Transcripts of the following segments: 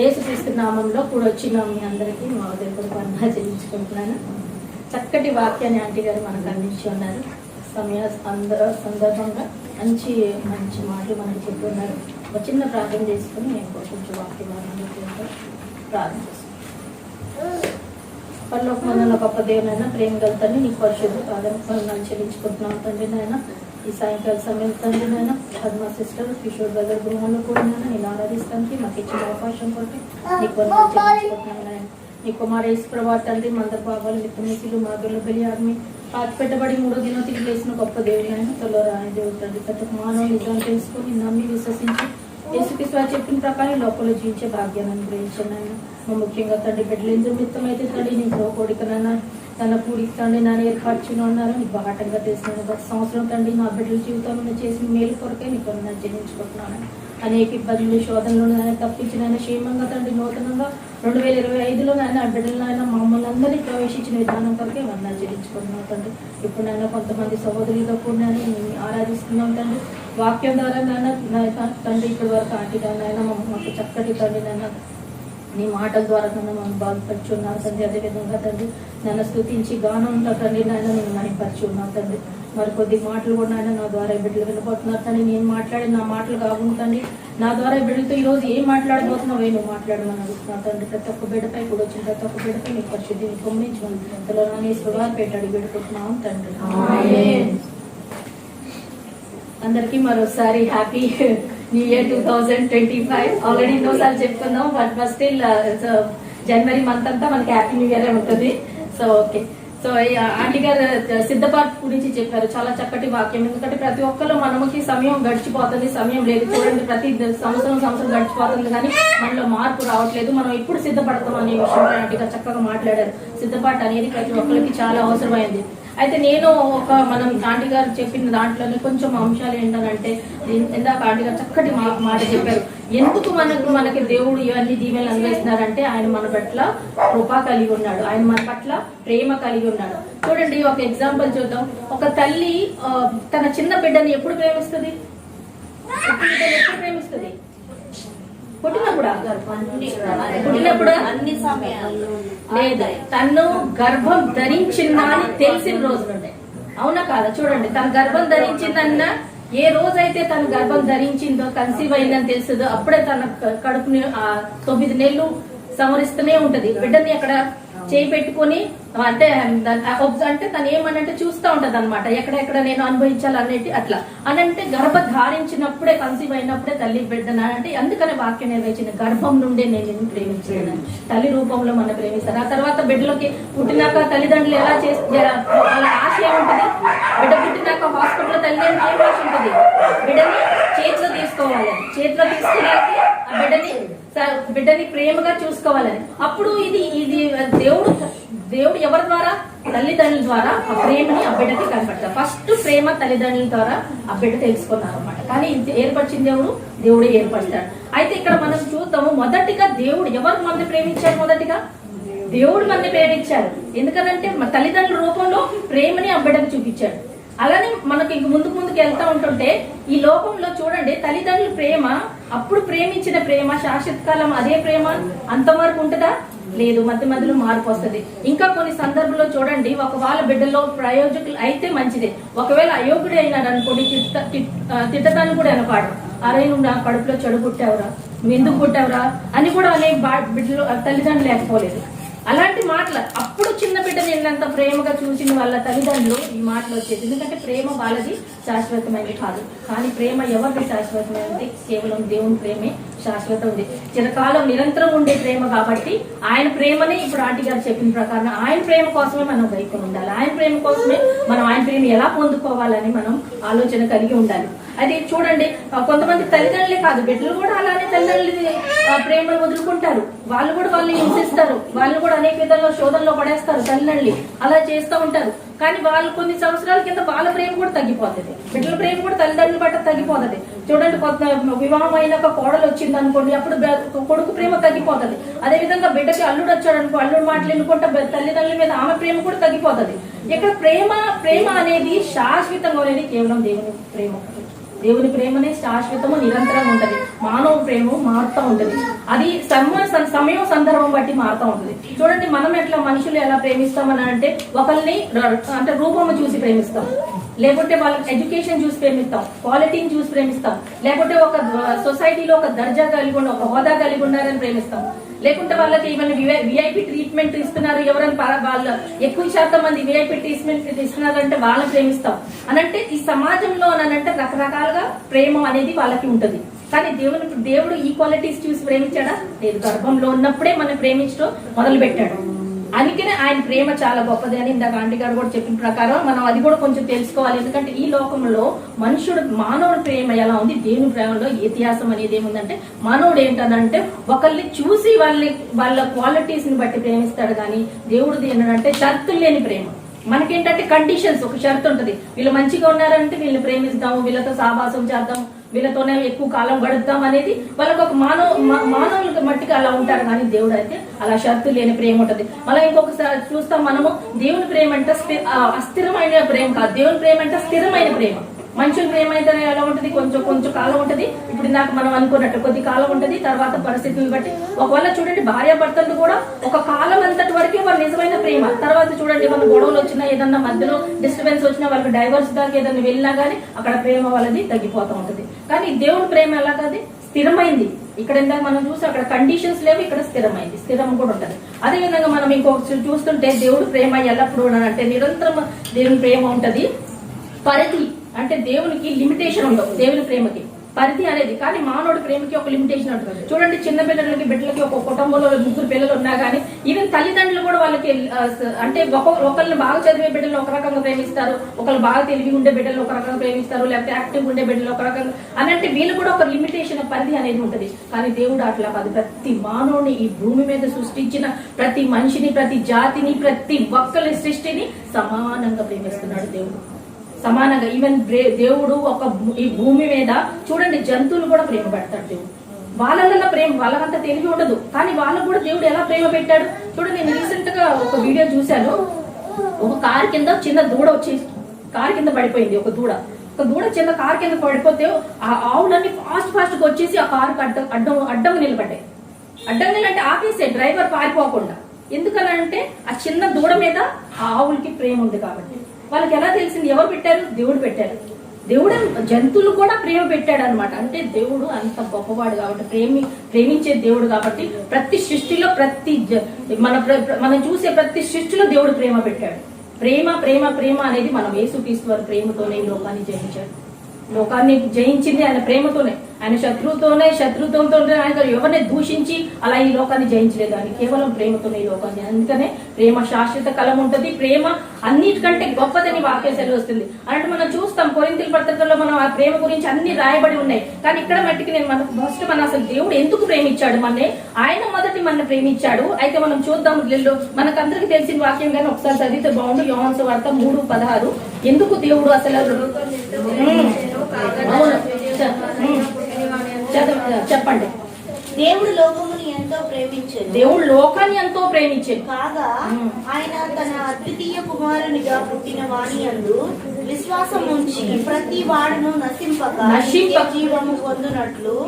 యేసుక్రీస్తు నామంలో కూడా వచ్చిన మీ అందరికీ. మా ఉదయపూర్ వందన చెల్లించుకుంటున్నాను. చక్కటి వాక్యాన్ని ఆంటీ గారు మనకు అందించి ఉన్నారు. సమయ అందరూ సందర్భంగా మంచి మంచి మాటలు మనకు చెప్తున్నారు ఒక చిన్న ప్రార్థన చేసుకుని నేను కొంచెం వాక్యం ప్రార్థన చేస్తాం పర్లోక మందన గొప్ప దేవునైనా ప్రేమ గల తండ్రి నీ పరిశుద్ధ పాదం చెల్లించుకుంటున్నాం తండ్రి నాయన. ఈ సాయంకాల సమయం తండ్రి నాయన పద్మ సిస్టర్ కిషోర్ బ్రదర్ గృహంలో కూడా నేను నేను ఆరాధిస్తానికి మాకు ఇచ్చిన అవకాశం కొట్టి నీకు వందనాలు చెల్లించుకుంటున్నాను నీ కుమారేశ్వర ప్రభా తండ్రి మందర బాబాలు నిత్యమిసిలు మాగలు బలి ఆర్మీ పాత పెట్టబడి మూడో దినం తిరిగి వేసిన గొప్ప దేవుడు ఆయన తొలో రాని దేవుడు తండ్రి ప్రతి మానవ నిజం తెలుసుకొని నమ్మి విశ్వసించి యేసుక్రీస్తు చెప్పిన ప్రకారం లోపల జీవించే భాగ్యాన్ని అనుగ్రహించండి ఆయన ముఖ్యంగా తండ్రి బిడ్డలు ఎందుకు మిత్తం అయితే తండ్రి నీకు కోడికనన్నా తన కూడికి తండ్రి నన్ను ఏర్పరచును అన్నారు నీకు బాటంగా తెలిసిన గత సంవత్సరం తండ్రి నా బిడ్డల జీవితంలో చేసిన మేలు కొరకే నీకు వందనాలు చెల్లించుకుంటున్నాను అనేక ఇబ్బందులు శోధనలు నాయన తప్పించిన ఆయన క్షేమంగా తండ్రి నూతనంగా రెండు వేల ఇరవై ఐదులో నాయన ఆ బిడ్డలు ఆయన మమ్మల్ని అందరినీ ప్రవేశించిన విధానం కొరకే వందనాలు చెల్లించుకుంటున్నాం తండ్రి. ఇప్పుడు నాయన కొంతమంది సహోదరులతో కూడా నేను ఆరాధిస్తున్నాం తండ్రి. వాక్యం ద్వారా నాయన తండ్రి ఇప్పటి వరకు ఆంటీ నాయన మాకు చక్కటి తండ్రి నాయన నీ మాటల ద్వారా నన్ను మనం బాగుపరుచున్నాను తండ్రి అదేవిధంగా తండ్రి నన్ను స్థుతించి గానంతో తండ్రి నాయన నేను మహిపరుచున్నాను తండ్రి. మరి కొద్ది మాటలు కూడా నాయన నా ద్వారా బిడ్డలు వినబోతున్నారు తండ్రి. నేను మాట్లాడి నా మాటలు కాకుండా నా ద్వారా బిడ్డలతో ఈ రోజు ఏం మాట్లాడబోతున్నావు నువ్వు మాట్లాడమని అడుగుతున్నాను తండ్రి. ప్రతి ఒక్క బిడ్డపై కూడా వచ్చిన ప్రతి ఒక్క బిడ్డపై నీ పరిశుద్ధిని కొమ్మించమని తలో నాని శుభాలు పెట్టాడు పెట్టుకుంటున్నాం తండ్రి. అందరికీ మరోసారి happy new year two thousand twenty five already ఎన్నోసార్లు చెప్పుకున్నాం but but still January month అంతా మనకి హ్యాపీ న్యూ ఇయర్ ఉంటుంది. సో ఓకే సో ఆంటీ గారు uh, సిద్ధపాటు గురించి చెప్పారు. చాలా చక్కటి వాక్యం. ఎందుకంటే ప్రతి ఒక్కరు మనకి సమయం గడిచిపోతుంది సమయం లేదు. చూడండి ప్రతి సంవత్సరం సంవత్సరం గడిచిపోతుంది కానీ మనలో మార్పు రావట్లేదు. మనం ఎప్పుడు సిద్ధపడతాం అనే విషయం ఆంటీ గారు చక్కగా మాట్లాడారు. సిద్ధపాటు అనేది ప్రతి ఒక్కరికి చాలా అవసరమైంది. అయితే నేను ఒక మనం ఆంటీ గారు చెప్పిన దాంట్లోనే కొంచెం అంశాలు ఏంటంటే దీని- ఇందాక ఆంటీ గారు చక్కటి మా- మాట చెప్పారు. ఎందుకు మనకు మనకి దేవుడు ఇవన్నీ దీవెలు అందిస్తున్నారంటే ఆయన మన పట్ల కృప కలిగి ఉన్నాడు. ఆయన మన పట్ల ప్రేమ కలిగి ఉన్నాడు. చూడండి ఒక ఎగ్జాంపుల్ చూద్దాం. ఒక తల్లి తన చిన్న బిడ్డని ఎప్పుడు ప్రేమిస్తుంది? ఎప్పుడు ప్రేమిస్తుంది? పుట్టినప్పుడా? పుట్టినప్పుడా? అన్ని లేదు. తను గర్భం ధరించిందా అని తెలిసిన రోజు నుండే అవునా కాదా? చూడండి తన గర్భం ధరించిందన్న ఏ రోజైతే తన గర్భం ధరించిందో కన్సీవ్ అయిందని తెలుస్తుందో అప్పుడే తన కడుపుని ఆ తొమ్మిది నెలలు సమరిస్తూనే ఉంటది. బిడ్డని అక్కడ చేయి పెట్టుకొని అంటే అంటే తను ఏమనంటే చూస్తూ ఉంటది అనమాట ఎక్కడెక్కడ నేను అనుభవించాలి అనేది అట్లా. అనంటే గర్భ ధారించినప్పుడే కన్సీవ్ అయినప్పుడే తల్లి బిడ్డన అంటే అందుకనే వాక్యం నెరవేర్చిన గర్భం నుండే నేను నిన్ను ప్రేమించాను. తల్లి రూపంలో మనం ప్రేమిస్తారు ఆ తర్వాత బిడ్డలోకి పుట్టినాక తల్లిదండ్రులు ఎలా చేస్తే వాళ్ళ ఆశ ఏముంటది? బిడ్డ పుట్టినాక హాస్పిటల్ తల్లిదండ్రులు ఏం ఆశ ఉంటుంది? బిడ్డని చేతిలో తీసుకోవాలి. చేతిలో తీసుకున్నాక బిడ్డని బిడ్డని ప్రేమగా చూసుకోవాలని. అప్పుడు ఇది ఇది దేవుడు దేవుడు ఎవరి ద్వారా? తల్లిదండ్రుల ద్వారా ఆ ప్రేమని ఆ బిడ్డకి కనపడతారు ఫస్ట్ ప్రేమ తల్లిదండ్రుల ద్వారా ఆ బిడ్డ తెలుసుకున్నారు అనమాట కానీ ఇది ఏర్పరిచిన దేవుడు దేవుడే ఏర్పరుస్తాడు అయితే ఇక్కడ మనం చూద్దాము మొదటిగా దేవుడు ఎవరు మంది ప్రేమించారు మొదటిగా? దేవుడు మనల్ని ప్రేమించారు ఎందుకనంటే మన తల్లిదండ్రుల రూపంలో ప్రేమని ఆ చూపించాడు. అలానే మనకి ఇంక ముందుకు ముందుకు వెళ్తా ఉంటుంటే ఈ లోకంలో చూడండి తల్లిదండ్రుల ప్రేమ అప్పుడు ప్రేమించిన ప్రేమ శాశ్వత కాలం అదే ప్రేమ అంతవరకు ఉంటుందా? లేదు మధ్య మధ్యలో మార్పు వస్తుంది. ఇంకా కొన్ని సందర్భంలో చూడండి ఒక వాళ్ళ బిడ్డలో ప్రయోజకులు అయితే మంచిదే. ఒకవేళ అయోగ్యుడు అయినాడు అనుకోండి తిట్ట- కూడా అనపాడు అరే నువ్వు నా కడుపులో చెడు పుట్టావురా నువ్వు ఎందుకు పుట్టావురా అని కూడా అనే బా- బిడ్డలు తల్లిదండ్రులు లేకపోలేదు. అలాంటి మాటలు అప్పుడు చిన్న బిడ్డని ఎంత ప్రేమగా చూసిన వాళ్ళ తల్లిదండ్రులు ఈ మాటలు వచ్చేది. ఎందుకంటే ప్రేమ వాళ్ళది శాశ్వతమైనది కాదు. కానీ ప్రేమ ఎవరిది శాశ్వతమైనది కేవలం దేవుని ప్రేమే శాశ్వతం ఉంది. చిరకాలం నిరంతరం ఉండే ప్రేమ కాబట్టి ఆయన ప్రేమనే ఇప్పుడు ఆంటీ గారు చెప్పిన ప్రకారం ఆయన ప్రేమ కోసమే మనం వైపు ఉండాలి. ఆయన ప్రేమ కోసమే మనం ఆయన ప్రేమ ఎలా పొందుకోవాలని మనం ఆలోచన కలిగి ఉండాలి. అది చూడండి కొంతమంది తల్లిదండ్రులే కాదు బిడ్డలు కూడా అలానే తల్లిదండ్రులు ప్రేమను వదులుకుంటారు. వాళ్ళు కూడా వాళ్ళని హింసిస్తారు. వాళ్ళు కూడా అనేక విధాల్లో శోధనలో పడేస్తారు. చేస్తారు తల్లిదండ్రులు అలా చేస్తూ ఉంటారు. కానీ వాళ్ళు కొన్ని సంవత్సరాల కింద వాళ్ళ ప్రేమ కూడా తగ్గిపోతుంది. బిడ్డల ప్రేమ కూడా తల్లిదండ్రుల పట్ల తగ్గిపోతుంది. చూడండి కొత్త వివాహం అయినాక కోడలు వచ్చింది అనుకోండి అప్పుడు కొడుకు ప్రేమ తగ్గిపోతుంది. అదే విధంగా బిడ్డకి అల్లుడు వచ్చాడు అనుకో అల్లుడు మాటలు ఎన్నుకుంటే తల్లిదండ్రుల మీద ఆమె ప్రేమ కూడా తగ్గిపోతుంది. ఇక్కడ ప్రేమ ప్రేమ అనేది శాశ్వతంగా అనేది కేవలం దేవుని ప్రేమ దేవుని ప్రేమనే శాశ్వతము నిరంతరం ఉంటది. మానవ ప్రేమ మారుతూ ఉంటది. అది సమ సమయం సందర్భం బట్టి మారుతూ ఉంటది. చూడండి మనం ఎట్లా మనుషులు ఎలా ప్రేమిస్తామని అంటే ఒకరిని అంటే రూపము చూసి ప్రేమిస్తాం. లేకుంటే వాళ్ళ ఎడ్యుకేషన్ చూసి ప్రేమిస్తాం. క్వాలిటీని చూసి ప్రేమిస్తాం. లేకుంటే ఒక సొసైటీలో ఒక దర్జా కలిగి ఉన్న ఒక హోదా కలిగి ఉన్నారని ప్రేమిస్తాం. లేకుంటే వాళ్ళకి ఏమైనా విఐపి ట్రీట్మెంట్ ఇస్తున్నారు? ఎవరైనా వాళ్ళు ఎక్కువ శాతం మంది విఐపి ట్రీట్మెంట్ ఇస్తున్నారంటే వాళ్ళని ప్రేమిస్తాం. అనంటే ఈ సమాజంలో అనంటే రకరకాలుగా ప్రేమ అనేది వాళ్ళకి ఉంటుంది. కానీ దేవుని దేవుడు ఈ క్వాలిటీస్ చూసి ప్రేమించాడా? లేదు. గర్భంలో ఉన్నప్పుడే మనం ప్రేమించడం మొదలు పెట్టాడు అందుకనే ఆయన ప్రేమ చాలా గొప్పది అని ఇందాక ఆంటీ గారు కూడా చెప్పిన ప్రకారం మనం అది కూడా కొంచెం తెలుసుకోవాలి. ఎందుకంటే ఈ లోకంలో మనుషుడు మానవుడి ప్రేమ ఎలా ఉంది? దేవుని ప్రేమలో ఇతిహాసం అనేది ఏముందంటే మానవుడు ఏంటంటే ఒకరిని చూసి వాళ్ళని వాళ్ళ క్వాలిటీస్ని బట్టి ప్రేమిస్తాడు కానీ దేవుడు ఏంటంటే షరతులు లేని ప్రేమ. మనకేంటంటే కండిషన్స్ ఒక షరతు ఉంటది. వీళ్ళు మంచిగా ఉన్నారంటే వీళ్ళని ప్రేమిస్తాము వీళ్ళతో సావాసం చేద్దాం. వీళ్ళతోనే ఎక్కువ కాలం గడుపుతాం అనేది వాళ్ళకి ఒక మానవ మానవులకి మట్టికి అలా ఉంటారు. కానీ దేవుడు అయితే అలా షరతు లేని ప్రేమ ఉంటుంది. మళ్ళీ ఇంకొకసారి చూస్తాం మనము దేవుని ప్రేమ అంటే స్థి- ఆ, అస్థిరమైన ప్రేమ కాదు. దేవుని ప్రేమ అంటే స్థిరమైన ప్రేమ. మనుషుల ప్రేమ అయితే ఎలా ఉంటుంది కొంచెం కొంచెం కాలం ఉంటుంది. ఇప్పుడు నాకు మనం అనుకున్నట్టు కొద్ది కాలం ఉంటుంది తర్వాత పరిస్థితిని బట్టి. ఒకవేళ చూడండి భార్య భర్తలు కూడా ఒక కాలం అంతటి వరకే వాళ్ళ నిజమైన ప్రేమ. తర్వాత చూడండి మన గొడవలు వచ్చినా ఏదన్నా మధ్యలో డిస్టర్బెన్స్ వచ్చినా వాళ్ళకి డైవర్స్ దాకా ఏదన్నా వెళ్ళినా కానీ అక్కడ ప్రేమ వాళ్ళది తగ్గిపోతూ ఉంటుంది. కానీ దేవుడి ప్రేమ ఎలా కాదు? స్థిరమైంది. ఇక్కడ ఇందాక మనం చూసి అక్కడ కండిషన్స్ లేవు ఇక్కడ స్థిరమైంది. స్థిరం కూడా ఉంటుంది. అదే విధంగా మనం ఇంకొక చూస్తుంటే దేవుడు ప్రేమ ఎల్లప్పుడూ అంటే నిరంతరం దేవుని ప్రేమ ఉంటది. పరిధి. అంటే దేవునికి లిమిటేషన్ ఉండవు దేవుని ప్రేమకి. పరిధి అనేది కానీ మానవుడి ప్రేమకి ఒక లిమిటేషన్ ఉంటుంది చూడండి చిన్న పిల్లలకి బిడ్డలకి ఒక కుటుంబంలో ముగ్గురు పిల్లలు ఉన్నా కానీ ఈవెన్ తల్లిదండ్రులు కూడా వాళ్ళకి అంటే ఒక ఒకరిని బాగా చదివే బిడ్డలు ఒక రకంగా ప్రేమిస్తారు ఒకరు బాగా తెలివి ఉండే బిడ్డలు ఒక రకంగా ప్రేమిస్తారు లేకపోతే యాక్టివ్ ఉండే బిడ్డలు ఒక రకంగా అని అంటే వీళ్ళు కూడా ఒక లిమిటేషన్ పరిధి అనేది ఉంటుంది. కానీ దేవుడు అట్లా కాదు. ప్రతి మానవుని ఈ భూమి మీద సృష్టించిన ప్రతి మనిషిని ప్రతి జాతిని ప్రతి ఒక్కరి సృష్టిని సమానంగా ప్రేమిస్తున్నాడు దేవుడు. సమానంగా. ఈవెన్ దేవుడు ఒక భూ- ఈ భూమి మీద చూడండి జంతువులు కూడా ప్రేమ పెడతాడు దేవుడు. వాళ్ళ ప్రేమ వాళ్ళకంత తెలివి ఉండదు. కానీ వాళ్ళకు కూడా దేవుడు ఎలా ప్రేమ పెట్టాడు? చూడండి నేను రీసెంట్గా ఒక వీడియో చూశాను. ఒక కారు కింద చిన్న దూడ వచ్చి కారు కింద పడిపోయింది ఒక దూడ. ఒక దూడ చిన్న కారు కింద పడిపోతే ఆ ఆవులన్నీ ఫాస్ట్ ఫాస్ట్గా వచ్చేసి ఆ కారు అడ్డం అడ్డం అడ్డం నిలబడ్డాయి. అడ్డం అంటే ఆపేసే డ్రైవర్ పారిపోకుండా. ఎందుకనంటే ఆ చిన్న దూడ మీద ఆ ఆవులకి ప్రేమ ఉంది కాబట్టి. వాళ్ళకి ఎలా తెలిసింది? ఎవరు పెట్టారు? దేవుడు పెట్టారు. దేవుడు జంతువులు కూడా ప్రేమ పెట్టాడు అనమాట అంటే దేవుడు అంత గొప్పవాడు కాబట్టి ప్రేమి ప్రేమించే దేవుడు కాబట్టి ప్రతి సృష్టిలో ప్రతి జ- మన ప్ర- మనం చూసే ప్రతి సృష్టిలో దేవుడు ప్రేమ పెట్టాడు. ప్రేమ ప్రేమ ప్రేమ అనేది మనం యేసుక్రీస్తు వారి ప్రేమతోనే లోకాన్ని జయించాడు. లోకాన్ని జయించింది ఆయన ప్రేమతోనే. ఆయన శత్రువుతోనే శత్రుత్వంతోనే ఆయన ఎవరిని దూషించి అలా ఈ లోకాన్ని జయించలేదు. ఆయన కేవలం ప్రేమతోనే ఈ లోకాన్ని అందుకనే ప్రేమ శాశ్వత కలం ఉంటది. ప్రేమ అన్నిటికంటే గొప్పదని వాక్య సెలవు వస్తుంది అంటే మనం చూస్తాం కొరింతల పత్రికల్లో మనం ఆ ప్రేమ గురించి అన్ని రాయబడి ఉన్నాయి. కానీ ఇక్కడ మట్టికి నేను మనకు ఫస్ట్ మన అసలు దేవుడు ఎందుకు ప్రేమించాడు? మనని ఆయన మొదటి మన ప్రేమించాడు. అయితే మనం చూద్దాం మనకందరికి తెలిసిన వాక్యం కానీ ఒకసారి చదివితే బాగుండు. యోహాన్స్ వార్త మూడు పదహారు. ఎందుకు దేవుడు అసలు. అవును. చెప్పండి. దేవుడు లోకముని ఎంతో ప్రేమించాడు. దేవుడు లోకాన్ని ఎంతో ప్రేమించాడు. కాగా. ఆయన తన అద్వితీయ కుమారునిగా పుట్టిన వాణి అందు విశ్వాసం ఉంచి ప్రతి వాడును నశింపక. నిత్య జీవము పొందునట్లు.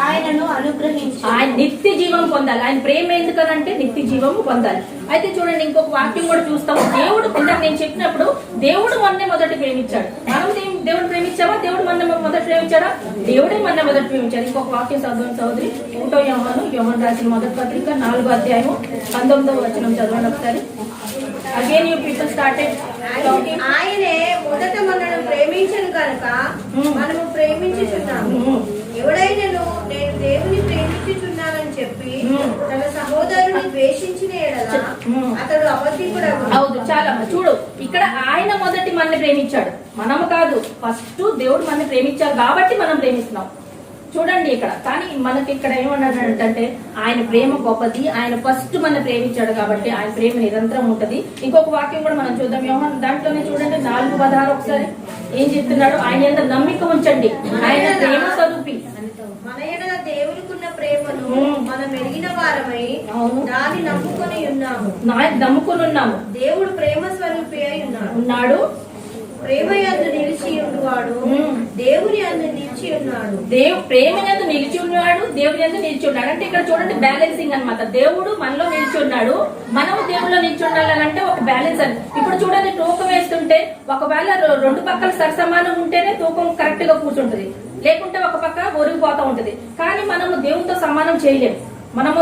ఆయనను అనుగ్రహించి ఆయన నిత్య జీవం పొందాలి. ఆయన ప్రేమ ఎందుకనంటే నిత్య జీవము పొందాలి. అయితే చూడండి ఇంకొక వాక్యం కూడా చూస్తాము. దేవుడు ఇందాక నేను చెప్పినప్పుడు దేవుడు మొన్నే మొదటి ప్రేమించాడు. మనం దేవుడు ప్రేమించావా? దేవుడు మొన్న మొదటి ప్రేమించాడా? దేవుడే మొన్న మొదటి ప్రేమించాడు. ఇంకొక వాక్యం చదవండి చౌదరి ఒకటో యోహాను యోహన్ రాసిన మొదటి పత్రిక నాలుగో అధ్యాయము పంతొమ్మిదో వచనం చదవండి ఒకసారి. అగైన్ యూ పీపుల్ స్టార్టెడ్ ఆయనే మొదట మనను ప్రేమించను కనుక మ్మ్. మనము ప్రేమించుచున్నాము. ఎవడైనను నేను దేవుని ప్రేమించుచున్నానని చెప్పి. తన సహోదరుని ద్వేషించిన. అతడు అవును చూడు ఇక్కడ ఆయన మొదటి మనని ప్రేమించాడు. మనము కాదు ఫస్ట్ దేవుడు మనని ప్రేమించాడు కాబట్టి మనం ప్రేమిస్తున్నాం. చూడండి ఇక్కడ. కానీ మనకి ఇక్కడ ఏమన్నాడంటే ఆయన ప్రేమ గొప్పది ఆయన ఫస్ట్ మన ప్రేమించాడు కాబట్టి ఆయన ప్రేమ నిరంతరం ఉంటది. ఇంకొక వాక్యం కూడా మనం చూద్దాం. యోహాన్ దాంట్లోనే చూడండి నాలుగు పదహారు ఒకసారి ఏం చెప్తున్నాడు? ఆయన ఎంత నమ్మిక ఉంచండి. ఆయన ప్రేమ స్వరూపి. మన ప్రేమను. మనం ఎరిగిన వారమై. దాన్ని నమ్ముకొని ఉన్నాము. నమ్ముకుని ఉన్నాము. దేవుడు ప్రేమ స్వరూపి అయి ఉన్నాడు. ఉన్నాడు. ప్రేమ యందు నిలిచి ఉన్నవాడు. దేవుని యందు నిలిచి ఉన్నాడు. దేవు ప్రేమ ఎందు నిలిచి ఉన్నాడు దేవుని ఎందు నిలిచి ఉన్నాడు. అంటే ఇక్కడ చూడండి బ్యాలెన్సింగ్ అన్నమాట. దేవుడు మనలో నిలిచి ఉన్నాడు. మనం దేవుడిలో నిలిచి ఉండాలంటే ఒక బ్యాలెన్స్ అని. ఇప్పుడు చూడండి తూకం వేస్తుంటే ఒకవేళ రెండు పక్కల సరిసమానం ఉంటేనే తూకం కరెక్ట్గా కూర్చుంటది. లేకుంటే ఒక పక్క ఒరిగిపోతూ ఉంటది. కానీ మనము దేవునితో సమానం చేయలేము. మనము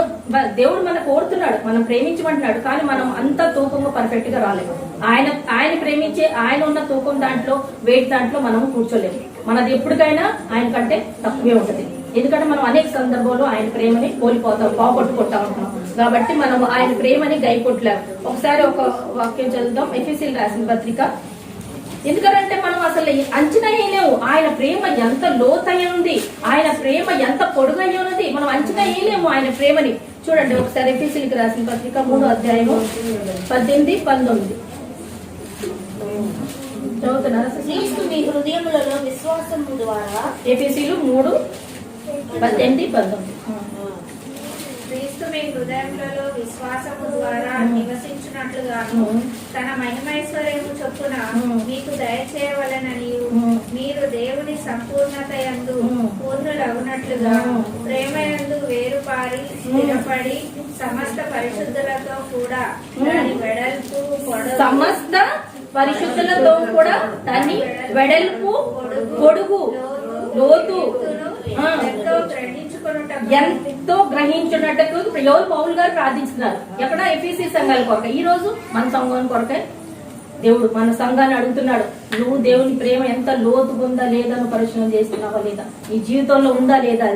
దేవుడు మన కోరుతున్నాడు మనం ప్రేమించమంటున్నాడు కానీ మనం అంత తూకంగా పర్ఫెక్ట్గా రాలేము. ఆయన ఆయన ప్రేమించే ఆయన ఉన్న తూకం దాంట్లో వెయిట్ దాంట్లో మనం కూర్చోలేము. మనది ఎప్పటికైనా ఆయన కంటే తక్కువే ఉంటది. ఎందుకంటే మనం అనేక సందర్భాల్లో ఆయన ప్రేమని కోల్పోతాం పోగొట్టుకుంటా ఉంటాం కాబట్టి మనం ఆయన ప్రేమని గైకొట్టలేము ఒకసారి ఒక వాక్యం చదువుదాం. ఎఫ్ఎస్సీలు రాసిన పత్రిక ఎందుకంటే మనం అసలు అంచనా వేయలేము ఆయన ప్రేమ ఎంత లోతై ఉంది ఆయన ప్రేమ ఎంత పొడుగై ఉన్నది మనం అంచనా వేయలేము ఆయన ప్రేమని చూడండి ఒకసారి ఎఫీసీలకు రాసిన పత్రిక మూడో అధ్యాయము పద్దెనిమిది పంతొమ్మిది? క్రీస్తు మీ హృదయములలో విశ్వాసము ద్వారా మూడు పద్దెనిమిది పంతొమ్మిది క్రీస్తు మీ హృదయములలో విశ్వాసము ద్వారా. నివసించినట్లుగాను. తన మహిమైశ్వర్యము చొప్పున. మీకు దయచేయవలనని. మీరు దేవుని సంపూర్ణత ఉమ్. పూర్ణులగునట్లుగా. ప్రేమ యందు వేరుపారి స్థిరపడి సమస్త పరిశుద్ధులతో కూడా. దాని వెడల్పు సమస్త పరిశుద్ధులతో కూడా దాన్ని వెడల్పు పొడుగు లోతు ఎంతో గ్రహించున్నట్టు ఎవరు పౌల్ గారు ప్రార్థించున్నారు ఎక్కడ ఎఫీసీ సంఘాల కొరక ఈ రోజు మన సంఘం కొరకే దేవుడు మన సంఘాన్ని అడుగుతున్నాడు నువ్వు దేవుని ప్రేమ ఎంత లోతుగా ఉందా లేదా నువ్వు పరిశీలన చేస్తున్నావా లేదా? నీ జీవితంలో ఉందా లేదా?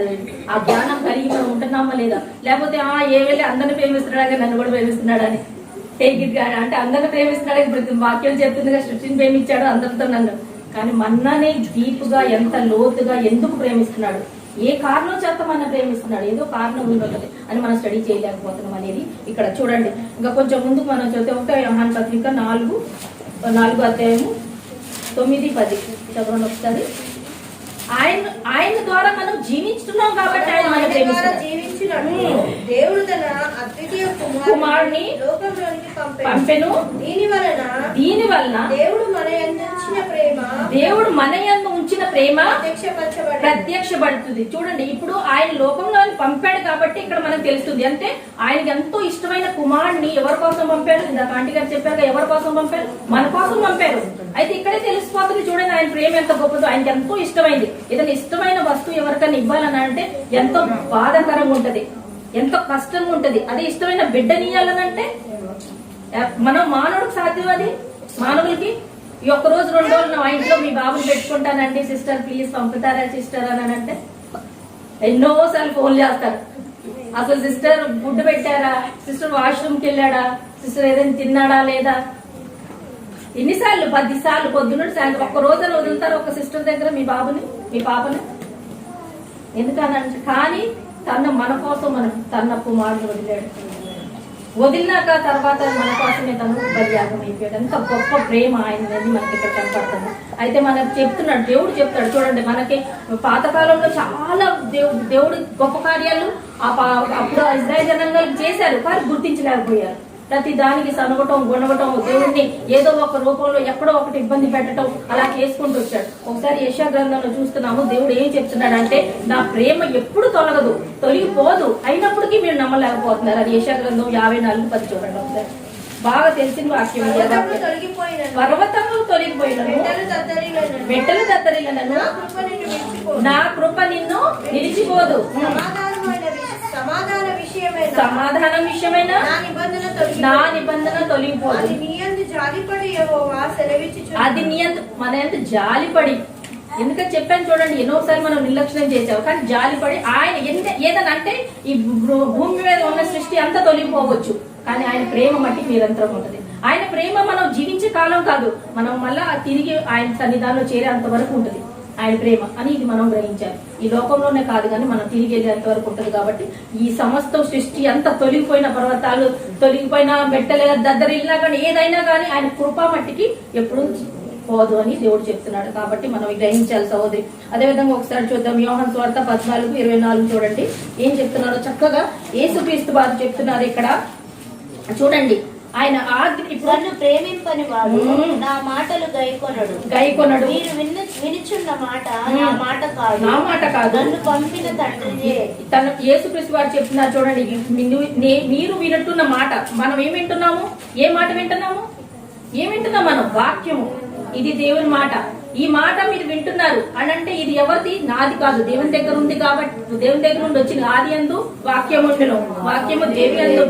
ఆ జ్ఞానం కలిగి మనం ఉంటున్నామా లేదా? లేకపోతే ఆ ఏ వెళ్ళి అందరిని ప్రేమిస్తున్నాడా నన్ను కూడా ప్రేమిస్తున్నాడు? టేక్ ఇట్ గాని అంటే అందరిని ప్రేమిస్తున్నాడు ఇప్పుడు వాక్యం చెప్తుందిగా సృష్టిని ప్రేమించాడు అందరితో నన్ను. కానీ మన్ననే డీప్గా ఎంత లోతుగా ఎందుకు ప్రేమిస్తున్నాడు? ఏ కారణం చేత మన ప్రేమిస్తున్నాడు? ఏదో కారణం ఉండదు అని మనం స్టడీ చేయలేకపోతున్నాం అనేది ఇక్కడ చూడండి. ఇంకా కొంచెం ముందుకు మనం చదివితే ఒక యోహాన్ పత్రిక నాలుగు నాలుగు అధ్యాయము తొమ్మిది పది. చదవండి ఒకసారి. ఆయన ఆయన ద్వారా మనం జీవించుతున్నాం కాబట్టి ఆయన మనం ద్వారా ఉమ్. దేవుడు తన అద్వితీయ కుమారుని కుమారుని లోకంలోనికి పంపెను. దీని వలన దీని వలన దేవుడు మన అందించిన ప్రేమ దేవుడు మన యందు ఉంచిన ప్రేమ ప్రత్యక్షపడుతుంది. చూడండి ఇప్పుడు ఆయన లోకంలో ఆయన పంపాడు కాబట్టి ఇక్కడ మనకు తెలుస్తుంది. అంటే ఆయనకి ఎంతో ఇష్టమైన కుమారుడిని ఎవరి కోసం పంపాడు? ఇందాక ఆంటీ గారు చెప్పారు ఎవరి కోసం పంపారు మన కోసం పంపారు అయితే ఇక్కడే తెలిసిపోతుంది చూడండి ఆయన ప్రేమ ఎంత గొప్పదో ఆయనకి ఎంతో ఇష్టమైంది. ఏదైనా ఇష్టమైన వస్తువు ఎవరికైనా ఇవ్వాలని అంటే ఎంతో బాధాకరంగా ఉంటది ఎంతో కష్టంగా ఉంటది. అదే ఇష్టమైన బిడ్డనియాలనంటే మనం మానవుడికి సాధ్యం అది. మానవులకి ఈ ఒక్క రోజు రెండు రోజులు మా ఇంట్లో మీ బాబుని పెట్టుకుంటానండి సిస్టర్ ప్లీజ్ పంపుతారా సిస్టర్ అని అంటే ఎన్నో సార్లు ఫోన్ చేస్తారు. అసలు సిస్టర్ గుడ్డు పెట్టారా? సిస్టర్ వాష్రూమ్కి వెళ్ళాడా? సిస్టర్ ఏదైనా తిన్నాడా లేదా? ఎన్నిసార్లు పది సార్లు పొద్దున్న సాయంత్రం ఒక్క రోజున వదులుతారు ఒక సిస్టర్ దగ్గర మీ బాబుని మీ పాపని. ఎందుకనంటే కానీ తన మన కోసం మన తన కుమారుడు వదిలాడు. వదిలినాక తర్వాత మన కోసమే తను బలియాగం అయిపోయాడు. అంత గొప్ప ప్రేమ ఆయనది మనకి ఇక్కడ కనపడుతుంది. అయితే మనకు చెప్తున్నాడు దేవుడు చెప్తాడు చూడండి మనకి పాతకాలంలో చాలా దేవుడు దేవుడు గొప్ప కార్యాలు ఆ పా- అప్పుడు ఇజ్రాయల్ జనంగా చేశారు కానీ గుర్తించలేకపోయారు. ప్రతి దానికి సనగటం గుణగటం దేవుడిని ఏదో ఒక రూపంలో ఎక్కడో ఒకటి ఇబ్బంది పెట్టడం అలా చేసుకుంటూ వచ్చాడు. ఒకసారి యశా గ్రంథంలో చూస్తున్నాము దేవుడు ఏం చెప్తున్నాడు అంటే నా ప్రేమ ఎప్పుడు తొలగదు తొలగిపోదు. అయినప్పటికీ మీరు నమ్మలేకపోతున్నారు. అది యశా గ్రంథం యాభై నాలుగు పది చూడండి ఒకసారి. బాగా తెలిసిన వాక్యం. తొలగిపోయినను. మెట్టలు. మెట్టలు దత్తరిల్లను నా కృప నిన్ను నిలిచిపోదు సమాధాన విషయమైన సమాధానం విషయమైన నా నిబంధన నా తొలగిపోదు. నిబంధన తొలగిపోదు అది. నీ యందు జాలిపడి యెహోవా. అది నీ మన ఎంత జాలిపడి. ఎందుకంటే చెప్పాను చూడండి ఎన్నోసార్లు మనం నిర్లక్ష్యం చేసావు కానీ జాలిపడి ఆయన ఎంత ఏదైనా అంటే ఈ భూమి మీద ఉన్న సృష్టి అంతా తొలగిపోవచ్చు. కానీ ఆయన ప్రేమ మట్టి నిరంతరం ఉంటుంది. ఆయన ప్రేమ మనం జీవించే కాలం కాదు. మనం మళ్ళా తిరిగి ఆయన సన్నిధానంలో చేరేంత వరకు ఉంటుంది. ఆయన ప్రేమ అని ఇది మనం గ్రహించాలి. ఈ లోకంలోనే కాదు కానీ మనం తిరిగి వెళ్ళేంత వరకు ఉంటుంది కాబట్టి ఈ సమస్త సృష్టి అంత తొలగిపోయిన పర్వతాలు తొలగిపోయిన మెట్టలే దద్దరిల్లా కానీ ఏదైనా కానీ ఆయన కృపా మట్టికి ఎప్పుడు పోదు అని దేవుడు చెప్తున్నాడు కాబట్టి మనం గ్రహించాలి సహోదరి. అదేవిధంగా ఒకసారి చూద్దాం యోహన్ స్వార్థ పద్నాలుగు ఇరవై నాలుగు చూడండి. ఏం చెప్తున్నారో చక్కగా ఏసుక్రీస్తు వారు చెప్తున్నారు ఇక్కడ. చూడండి. ఆయన నన్ను ప్రేమింపని వాడు. నా మాటలు గైకొనడు. గైకొనడు. మీరు విన్న వినుచున్న మాట నా మాట కాదు. నా మాట కాదు. నన్ను పంపిన తండ్రియే. తన యేసుక్రీస్తు వారు చెప్తున్నారు చూడండి. మీరు వింటున్న మాట. మనం ఏం వింటున్నాము? ఏ మాట వింటున్నాము? ఏం వింటున్నాం మనం వాక్యము. ఇది దేవుని మాట. ఈ మాట మీరు వింటున్నారు అని అంటే ఇది ఎవరిది? నాది కాదు. దేవుని దగ్గర ఉంది కాబట్టి దేవుని దగ్గర నుండి వచ్చింది ఆది అందు వాక్యము ఉండను వాక్యము దేవి అందు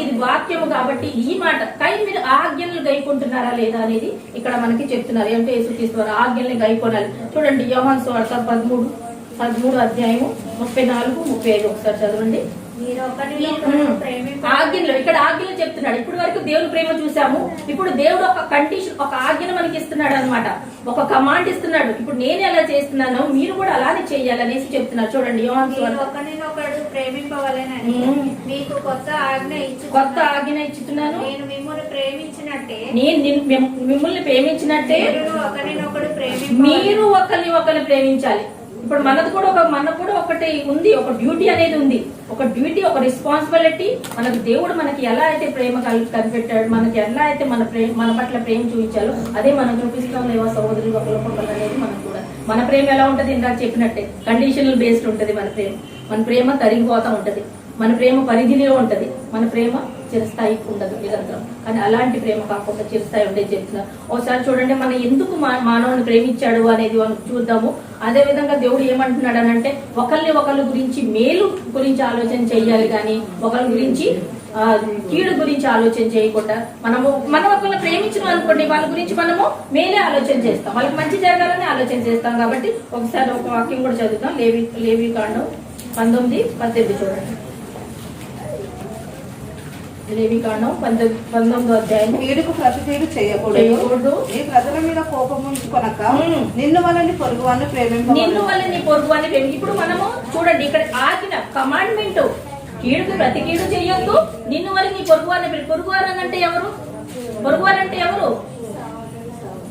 ఇది వాక్యము కాబట్టి ఈ మాట కానీ మీరు ఆజ్ఞలు గైకుంటున్నారా లేదా? అనేది ఇక్కడ మనకి చెప్తున్నారు. ఏంటంటే యేసుక్రీస్తు ఆజ్ఞల్ని గైకొనాలి. చూడండి యోహాన్ సువార్త పదమూడు పదమూడు అధ్యాయము ముప్పై నాలుగు ముప్పై ఐదు. ఒకసారి చదవండి. ఆజ్ఞలు ఇక్కడ ఆజ్ఞలు చెప్తున్నాడు. ఇప్పుడు వరకు దేవుని ప్రేమ చూసాము. ఇప్పుడు దేవుడు ఒక కండిషన్ ఒక ఆజ్ఞను మనకి ఇస్తున్నాడు అనమాట ఒక కమాండ్ ఇస్తున్నాడు. ఇప్పుడు నేను ఎలా చేస్తున్నానో మీరు కూడా అలానే చేయాలనేసి చెప్తున్నారు. చూడండి. ఒకరినొకడు ప్రేమింపవలెనని. మీకు కొత్త ఆజ్ఞ ఇచ్చు కొత్త ఆజ్ఞ ఇచ్చుతున్నాను. నేను మిమ్మల్ని ప్రేమించినట్టే. నేను నిన్- మిమ్- మిమ్మల్ని ప్రేమించినట్టే. మీరు ఒకరినొకడు ప్రేమింప మీరు ఒకరిని ఒకరిని ప్రేమించాలి. ఇప్పుడు మనది కూడా ఒక మనకు కూడా ఒకటి ఉంది ఒక డ్యూటీ అనేది ఉంది. ఒక డ్యూటీ ఒక రెస్పాన్సిబిలిటీ మనకు దేవుడు మనకి ఎలా అయితే ప్రేమ కనిపెట్టాడు మనకి ఎలా అయితే మన ప్రేమ మన పట్ల ప్రేమ చూపించాలో అదే మనం చూపిస్తాం లేవా సహోదరులు ఒకరికొకరు అనేది మనకు కూడా. మన ప్రేమ ఎలా ఉంటుంది ఇందాక చెప్పినట్టే. కండిషనల్ బేస్డ్ ఉంటుంది మన ప్రేమ. మన ప్రేమ తరిగిపోతా ఉంటుంది. మన ప్రేమ పరిధిలో ఉంటుంది. మన ప్రేమ చిరస్థాయి ఉండదు నిరంతరం కానీ అలాంటి ప్రేమ కాకుండా చిరస్థాయి ఉండేది చెప్తున్నా ఒకసారి చూడండి మనం ఎందుకు మానవుని ప్రేమించాడు అనేది మనం చూద్దాము. అదే విధంగా దేవుడు ఏమంటున్నాడు అని అంటే ఒకరిని ఒకరి గురించి మేలు గురించి ఆలోచన చేయాలి కానీ ఒకరి గురించి ఆ, కీడు గురించి ఆలోచన చేయకుండా మనము మనం ఒకరిని ప్రేమించడం అనుకోండి వాళ్ళ గురించి మనము మేలే ఆలోచన చేస్తాం. వాళ్ళకి మంచి జరగాలని ఆలోచన చేస్తాం కాబట్టి ఒకసారి ఒక వాక్యం కూడా చదువుతాం. లేవి లేవి కాండం పంతొమ్మిది పద్దెనిమిది చూడండి. లేవి కాండం పంతొమ్మిది పంతొమ్మిదో అధ్యాయం కీడుకు ప్రతికీడు చేయకూడదు. నీ ప్రజల మీద కోపం ఉంచుకొనక. నిన్ను వలని పొరుగు వారిని నిన్ను ప్రేమింపవలెను. వల్ల నీ పొరుగు అని ప్రేమ ఇప్పుడు మనము చూడండి ఇక్కడ ఆజ్ఞ కమాండ్మెంట్ కీడుకు ప్రతి కీడు చెయ్యొద్దు నిన్ను వల్ల నీ పొరుగు అని పొరుగు అంటే ఎవరు పొరుగు అంటే ఎవరు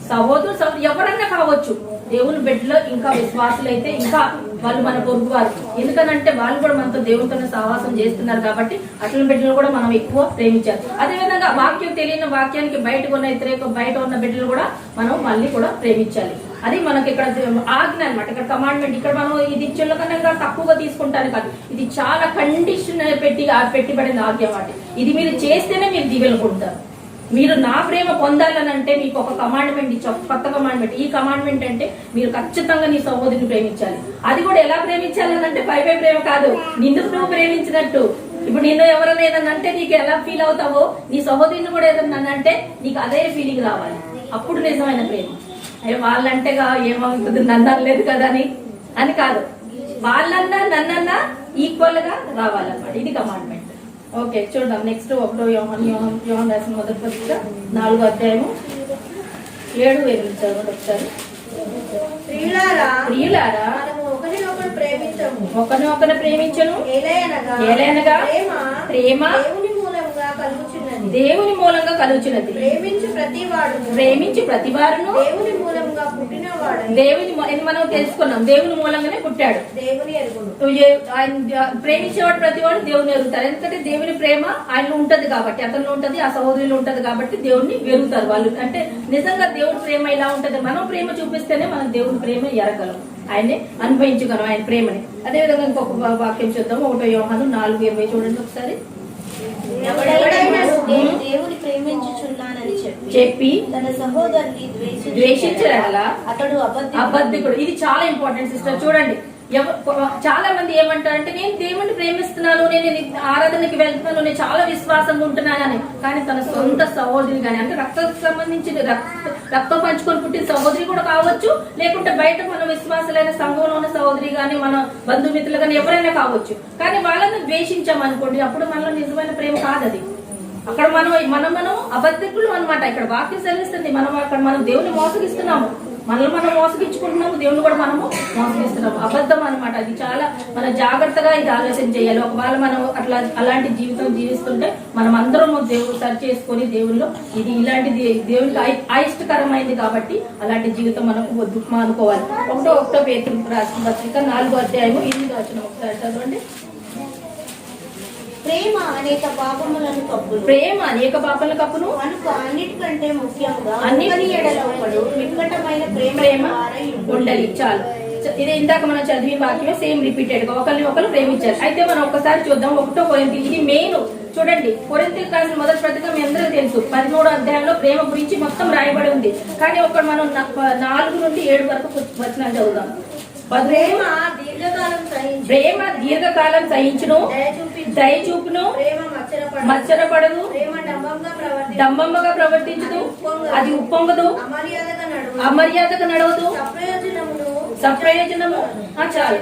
సహోదరు సహోదరు ఎవరన్నా కావచ్చు దేవుని బిడ్డలో ఇంకా విశ్వాసులు అయితే ఇంకా వాళ్ళు మన పొరుగు వారు ఎందుకనంటే వాళ్ళు కూడా మనతో దేవునితోనే సహవాసం చేస్తున్నారు కాబట్టి అట్ల బిడ్డలు కూడా మనం ఎక్కువ ప్రేమించాలి. అదే విధంగా వాక్యం తెలియని వాక్యానికి బయటకు ఉన్న వ్యతిరేక బయట ఉన్న బిడ్డలు కూడా మనం మళ్ళీ కూడా ప్రేమించాలి. అది మనకి ఇక్కడ ఆజ్ఞ అనమాట ఇక్కడ కమాండ్మెంట్ ఇక్కడ మనం ఇది చుల్లకనంగా తక్కువగా తీసుకుంటాను కాదు. ఇది చాలా కండిషన్ పెట్టి పెట్టిబడిన ఆజ్ఞ వాటి ఇది మీరు చేస్తేనే మీరు దీవెలు మీరు నా ప్రేమ పొందాలని అంటే మీకు ఒక కమాండ్మెంట్ ఇచ్చా కొత్త కమాండ్మెంట్ ఈ కమాండ్మెంట్ అంటే మీరు ఖచ్చితంగా నీ సహోదరిని ప్రేమించాలి. అది కూడా ఎలా ప్రేమించాలని అంటే పై పై ప్రేమ కాదు. నిన్ను నువ్వు ప్రేమించినట్టు. ఇప్పుడు నిన్ను ఎవరైనా ఏదన్నా అంటే నీకు ఎలా ఫీల్ అవుతావో నీ సహోదరిని కూడా ఏదన్నా అంటే నీకు అదే ఫీలింగ్ రావాలి. అప్పుడు నిజమైన ప్రేమ. అయ్యో వాళ్ళంటేగా ఏమవుతుంది? నన్ను అనలేదు కదా అని? అని కాదు. వాళ్ళన్నా నన్నన్నా ఈక్వల్గా రావాలన్నమాట. ఇది కమాండ్మెంట్ ఓకే చూద్దాం. నెక్స్ట్ ఒకటో యోహన్ యోహన్ యోహన్ రాసిన మొదటి పత్రిక నాలుగో అధ్యాయము. ఏడు చదవండి ఒకసారి. ప్రియులారా ప్రియులారా మనము ఒకరినొకరు ప్రేమించము. ఒకరిని ఒకరిని ప్రేమించను. ఏలయనగా ప్రేమ ప్రేమ దేవుని మూలంగా కలుగుచున్నది దేవుని మూలంగా కలుగుచున్నది. ప్రేమించు ప్రతి వాడు ప్రేమించి ప్రతి వారును దేవుని మూలంగా పుట్టినవాడు దేవుని మనం తెలుసుకున్నాం. దేవుని మూలంగానే పుట్టాడు. దేవుని ఆయన ప్రేమించేవాడు ప్రతి వాడు దేవుని ఎరుగుతారు ఎందుకంటే దేవుని ప్రేమ ఆయనలో ఉంటది కాబట్టి అతనిలో ఉంటది ఆ సహోదరులు ఉంటది కాబట్టి దేవుణ్ణి వెరుగుతారు వాళ్ళు అంటే నిజంగా దేవుని ప్రేమ ఇలా ఉంటది. మనం ప్రేమ చూపిస్తేనే మనం దేవుని ప్రేమ ఎరగలం. ఆయన్ని అనుభవించగలం ఆయన ప్రేమని. అదే విధంగా ఇంకొక వాక్యం చూద్దాం. ఒకటో యోహాను నాలుగు ఇరవై చూడండి ఒకసారి. దేవుని ప్రేమించుచున్నానని చెప్పి చెప్పి తన సహోదరుని ద్వేషించడలా అతడు అబద్ధి అబద్ధికుడు. ఇది చాలా ఇంపార్టెంట్ సిస్టర్ చూడండి. చాలా మంది ఏమంటారంటే నేను దేవుణ్ణి ప్రేమిస్తున్నాను నేను ఆరాధనకి వెళ్తున్నాను నేను చాలా విశ్వాసంగా ఉంటున్నానని. కానీ తన సొంత సహోదరి కానీ అంటే రక్త సంబంధించిన రక్తం పంచుకొని పుట్టిన సహోదరి కూడా కావచ్చు లేకుంటే బయట మన విశ్వాసులైన సంఘంలో ఉన్న సహోదరి కానీ మన బంధుమిత్రులు కానీ ఎవరైనా కావచ్చు. కానీ వాళ్ళని ద్వేషించామనుకోండి అప్పుడు మనలో నిజమైన ప్రేమ కాదు అది అక్కడ మనం మనం మనం అబద్ధకులు అన్నమాట. ఇక్కడ వాక్యం సెలవిస్తుంది మనం అక్కడ మనం దేవుని మోసగిస్తున్నాము. మనల్ని మనం మోసగించుకుంటున్నాము దేవుని కూడా మనము మోసగిస్తున్నాము. అబద్ధం అనమాట అది చాలా మన జాగ్రత్తగా ఇది ఆలోచన చేయాలి. ఒకవేళ మనం అట్లా అలాంటి జీవితం జీవిస్తుంటే మనం అందరం దేవుడు సరి చేసుకొని దేవుళ్ళు ఇది ఇలాంటిది దేవునికి అయిష్టకరమైంది కాబట్టి అలాంటి జీవితం మనకు వద్దు మానుకోవాలి. ఒకటో ఒకటో పేరు రాసిన పత్రిక నాలుగో అధ్యాయము ఎనిమిదో వచ్చిన ఒకసారి చదవండి. ప్రేమ అనేక పాపములను కప్పులు ప్రేమ అనేక పాపల కప్పును. కనుక అన్నిటికంటే ముఖ్యంగా ఒకరి ఎడల ఒకడు ప్రేమ ప్రేమ. ఉండాలి. చాలు. ఇది ఇందాక మనం చదివిన వాక్యం సేమ్ రిపీటెడ్గా ఒకరిని ఒకరు ప్రేమించారు. అయితే మనం ఒక్కసారి చూద్దాం ఒకటో కొరింతి ఇది మెయిన్. చూడండి కొరింతి రాసిన మొదటి పత్రిక మీ అందరికీ తెలుసు. పదమూడో అధ్యాయంలో ప్రేమ గురించి మొత్తం రాయబడి ఉంది. కానీ ఒక మనం నాలుగు నుండి ఏడు వరకు వచ్చిన చదువుదాం. ప్రేమ దీర్ఘకాలం సహించు. ప్రేమ దీర్ఘకాలం సహించును. దయ చూపును మచ్చరపడదు డంబమ్మగా ప్రవర్తించదు అది ఉప్పొంగదు. అమర్యాదగా నడువు అమర్యాదగా నడవదు. సప్రయోజనము. చాలు.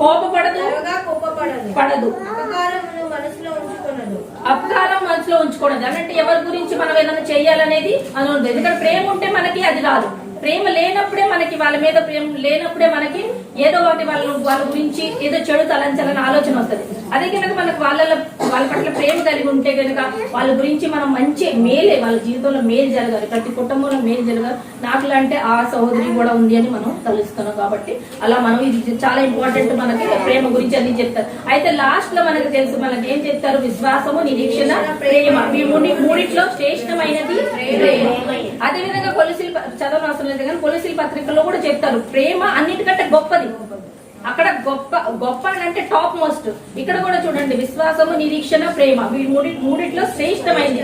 కోపపడదు. కోపపడదు. పడదు. అపకారమును మనసులో ఉంచుకొనదు. అపకారం మనసులో ఉంచుకోవడం అంటే ఎవరి గురించి మనం ఏదైనా చేయాలనేది అని ఉంది ఎందుకంటే ప్రేమ ఉంటే మనకి అది రాదు. ప్రేమ లేనప్పుడే మనకి వాళ్ళ మీద ప్రేమ లేనప్పుడే మనకి ఏదో ఒకటి వాళ్ళ వాళ్ళ గురించి ఏదో చెడు తలంచాలని ఆలోచన వస్తుంది. అదే కనుక మనకు వాళ్ళ వాళ్ళ పట్ల ప్రేమ కలిగి ఉంటే కనుక వాళ్ళ గురించి మనం మంచి మేలే వాళ్ళ జీవితంలో మేలు జరగాలి. ప్రతి కుటుంబంలో మేలు జరగాలి. నాకు అంటే ఆ సహోదరి కూడా ఉంది అని మనం తలుస్తున్నాం కాబట్టి అలా మనం ఇది చాలా ఇంపార్టెంట్ మనకి ప్రేమ గురించి అన్ని చెప్తారు. అయితే లాస్ట్లో మనకు తెలుసు మనకి ఏం చెప్తారు? విశ్వాసము నిరీక్షణ ప్రేమ. ఈ శ్రేష్టమైనది ప్రేమ. అదే విధంగా చదవడం చదవనవసరం అవసరం కానీ కొలిసిల్ పత్రికలో కూడా చెప్తారు. ప్రేమ అన్నిటికంటే గొప్పది. అక్కడ గొప్ప గొప్ప అని అంటే టాప్ మోస్ట్. ఇక్కడ కూడా చూడండి విశ్వాసము నిరీక్షణ ప్రేమ. ఈ మూడి మూడిట్లో శ్రేష్టమైంది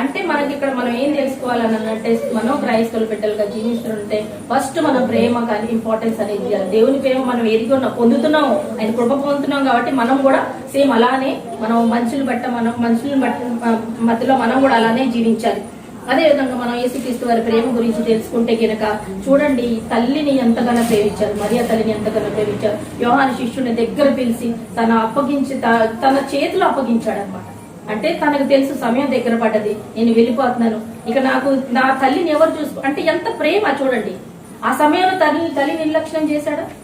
అంటే మనకి ఇక్కడ మనం ఏం తెలుసుకోవాలని అంటే మనం క్రైస్తవులు బిడ్డలుగా జీవిస్తుంటే ఫస్ట్ మన ప్రేమ కానీ ఇంపార్టెన్స్ అనేది దేవుని ప్రేమ మనం ఎదిగి పొందుతున్నాము. పొందుతున్నాం ఆయన కృప పొందుతున్నాం కాబట్టి మనం కూడా సేమ్ అలానే మనం మనుషులు బట్ట మనం మనుషులను మధ్యలో మనం కూడా అలానే జీవించాలి. అదే విధంగా మనం యేసుక్రీస్తు వారి ప్రేమ గురించి తెలుసుకుంటే గనక చూడండి తల్లిని ఎంతగానో ప్రేమించారు మరియా తల్లిని ఎంతగానో ప్రేమించారు. యోహాను శిష్యుని దగ్గర పిలిచి తన అప్పగించి త- తన చేతిలో అప్పగించాడు అనమాట అంటే తనకు తెలుసు సమయం దగ్గర పడ్డది నేను వెళ్ళిపోతున్నాను. ఇక నాకు నా తల్లిని ఎవరు చూసుకో అంటే ఎంత ప్రేమ చూడండి. ఆ సమయంలో తల్లి తల్లి నిర్లక్ష్యం చేశాడు?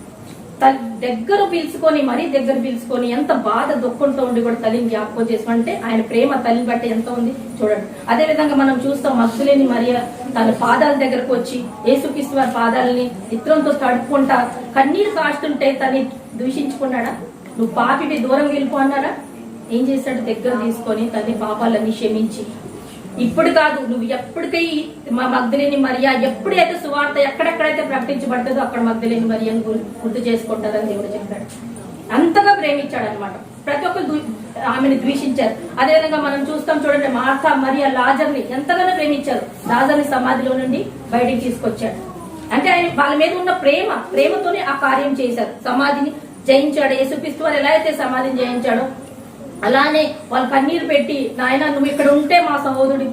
దగ్గర పీల్చుకొని మరీ దగ్గర పీల్చుకొని ఎంత బాధ దుఃఖంతో ఉండి కూడా తల్లిని జ్ఞాపకం చేసుకుంటే ఆయన ప్రేమ తల్లిని బట్టి ఎంత ఉంది చూడండి. అదే విధంగా మనం చూస్తాం మత్తులేని మరియ తన పాదాల దగ్గరకు వచ్చి యేసుక్రీస్తు వారి పాదాలని చిత్రంతో తడుపుకుంటా కన్నీరు కాస్తుంటే తన్ని దూషించుకున్నాడా? నువ్వు పాపివి దూరం వెళ్ళిపో అన్నారా? ఏం చేశాడు? దగ్గర తీసుకొని తల్లి పాపాలన్నీ క్షమించి ఇప్పుడు కాదు నువ్వు ఎప్పటికై మా మగ్ధలేని మరియా ఎప్పుడైతే సువార్త ఎక్కడెక్కడైతే ప్రకటించబడుతుందో అక్కడ మగ్ధులేని మరియని గురి- గుర్తు చేసుకుంటారని దేవుడు చెప్పాడు. అంతగా ప్రేమించాడు అనమాట ప్రతి ఒక్కరు ఆమెను ద్వేషించారు. అదేవిధంగా మనం చూస్తాం చూడండి మార్తా మరియా లాజర్ని ఎంతగానో ప్రేమించారు. లాజర్ని సమాధిలో నుండి బయటికి తీసుకొచ్చాడు. అంటే ఆయన వాళ్ళ మీద ఉన్న ప్రేమ ప్రేమతోనే ఆ కార్యం చేశారు. సమాధిని జయించాడు. యేసుక్రీస్తు వారు ఎలా అయితే సమాధిని జయించాడో అలానే వాళ్ళు కన్నీరు పెట్టి నాయన నువ్వు ఇక్కడ ఉంటే మా సహోదరుడు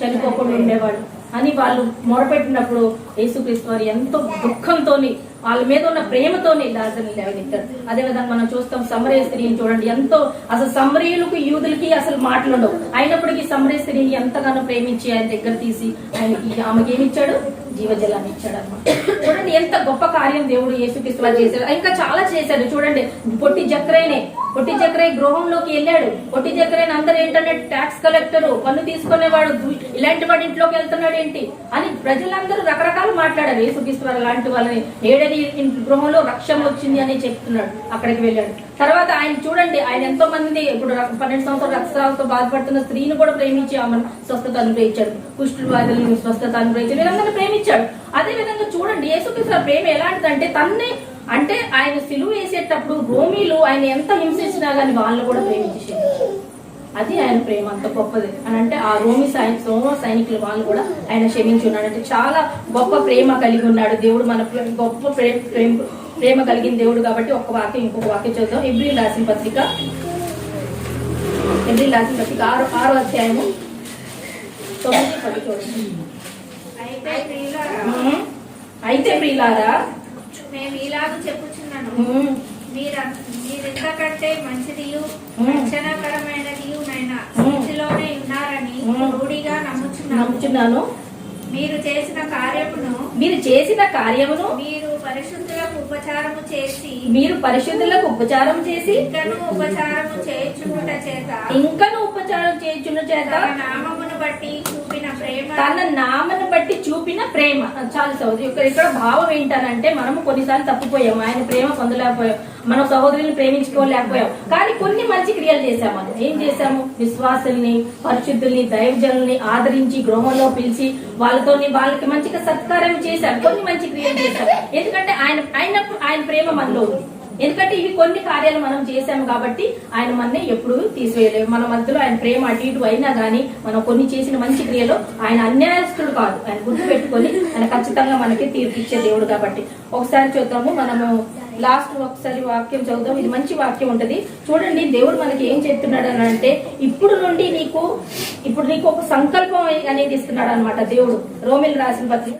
చనిపోకుండా ఉండేవాడు. అని వాళ్ళు మొరపెట్టినప్పుడు యేసుక్రీస్తు వారు ఎంతో దుఃఖంతోని వాళ్ళ మీద ఉన్న ప్రేమతోని లాజర్ని లేవనెత్తారు. అదేవిధంగా మనం చూస్తాం సమరయ స్త్రీని చూడండి ఎంతో అసలు సమరయులకు యూదులకి అసలు మాటలుండవు అయినప్పటికీ సమరయ స్త్రీని ఎంతగానో ప్రేమించి ఆయన దగ్గర తీసి ఆయనకి ఆమెకి ఏమిచ్చాడు? జీవజలాన్ని ఇచ్చాడు అనమాట చూడండి ఎంత గొప్ప కార్యం దేవుడు యేసుక్రీస్తు వారు చేశాడు ఇంకా చాలా చేశాడు. చూడండి పొట్టి జక్రైనే పొట్టి చక్రయ్య గృహంలోకి వెళ్ళాడు. పొట్టి చక్రయ్య అందరు ఏంటంటే ట్యాక్స్ కలెక్టర్ పన్ను తీసుకునేవాడు ఇలాంటి వాడి ఇంట్లోకి వెళ్తున్నాడు ఏంటి? అని ప్రజలందరూ రకరకాలు మాట్లాడారు. యేసుక్రీస్తు వారు లాంటి వాళ్ళని. ఏడని గృహంలో రక్షణ వచ్చింది అని చెప్తున్నాడు. అక్కడికి వెళ్ళాడు. తర్వాత ఆయన చూడండి ఆయన ఎంతో మంది ఇప్పుడు పన్నెండు సంవత్సరాల రక్తస్రావంతో బాధపడుతున్న స్త్రీని కూడా ప్రేమించి ఆమెను స్వస్థత అనుగ్రహించాడు. కుష్ఠులు బాధలను స్వస్థత అనుగ్రహించాడు. వీళ్ళందరినీ ప్రేమించాడు. అదే విధంగా చూడండి యేసుక్రీస్తు ప్రేమ ఎలాంటిదంటే తన్నే అంటే ఆయన సిలువ వేసేటప్పుడు రోమీలు ఆయన ఎంత హింసించినా గానీ వాళ్ళు కూడా ప్రేమించేసారు అది ఆయన ప్రేమ అంత గొప్పది. అని అంటే ఆ రోమి సైని రోమ సైనికులు వాళ్ళు కూడా ఆయన క్షమించున్నాడు అంటే చాలా గొప్ప ప్రేమ కలిగి ఉన్నాడు. దేవుడు మన గొప్ప ప్రేమ ప్రేమ ప్రేమ కలిగిన దేవుడు కాబట్టి ఒక్క వాక్యం ఇంకొక వాక్యం చూద్దాం ఎబ్రి రాసిన పత్రిక. ఎబ్రి రాసిన పత్రిక ఆరో ఆరో అధ్యాయము. తొమ్మిది పది. అయితే ప్రియులారా మేము ఇలాగ చెప్పుచున్నాను మీర మీరెంతకంటే మంచిదియు మ్మ్. రక్షణకరమైనదియు నైన మ్మ్. స్థితిలోనే ఉన్నారని. రూఢిగా నమ్ముచున్నాను మీరు చేసిన కార్యమును మీరు చేసిన కార్యమును మీరు పరిశుద్ధులకు ఉపచారము చేసి మీరు పరిశుద్ధులకు ఉపచారం చేసి ఇంకను ఉపచారము చేయుచుండుట చేత ఇంకను ఉపచారం చేయుచున్న చేత నామమును బట్టి చూపిన తన నామను బట్టి చూపిన ప్రేమ. చాలు సహోదరి ఇక్కడ భావం ఏంటనంటే మనము కొన్నిసార్లు తప్పిపోయాము. ఆయన ప్రేమ పొందలేకపోయాం. మన సహోదరుని ప్రేమించుకోలేకపోయాం. కానీ కొన్ని మంచి క్రియలు చేశాము మనం ఏం చేశాము? విశ్వాసుల్ని పరిశుద్ధుల్ని దైవజనుల్ని ఆదరించి గృహంలో పిలిచి వాళ్ళతో వాళ్ళకి మంచిగా సత్కారం చేశాం కొన్ని మంచి క్రియలు చేశాం ఎందుకంటే ఆయన ఆయన ఆయన ప్రేమ మనలో ఉంది. ఎందుకంటే ఇవి కొన్ని కార్యాలు మనం చేశాము కాబట్టి ఆయన మనని ఎప్పుడు తీసివేయలేము మన మధ్యలో ఆయన ప్రేమ అటు ఇటు అయినా గానీ మనం కొన్ని చేసిన మంచి క్రియలు ఆయన అన్యాయస్తుడు కాదు. ఆయన గుర్తు పెట్టుకొని ఆయన ఖచ్చితంగా మనకి తీర్పిచ్చే దేవుడు కాబట్టి. ఒకసారి చూద్దాము. మనము లాస్ట్ ఒకసారి వాక్యం చదువుదాం. ఇది మంచి వాక్యం ఉంటది. చూడండి దేవుడు మనకి ఏం చెప్తున్నాడు అని అంటే ఇప్పుడు నుండి నీకు ఇప్పుడు నీకు ఒక సంకల్పం అనేది ఇస్తున్నాడు అనమాట దేవుడు. రోమిల్ రాసిన పత్రిక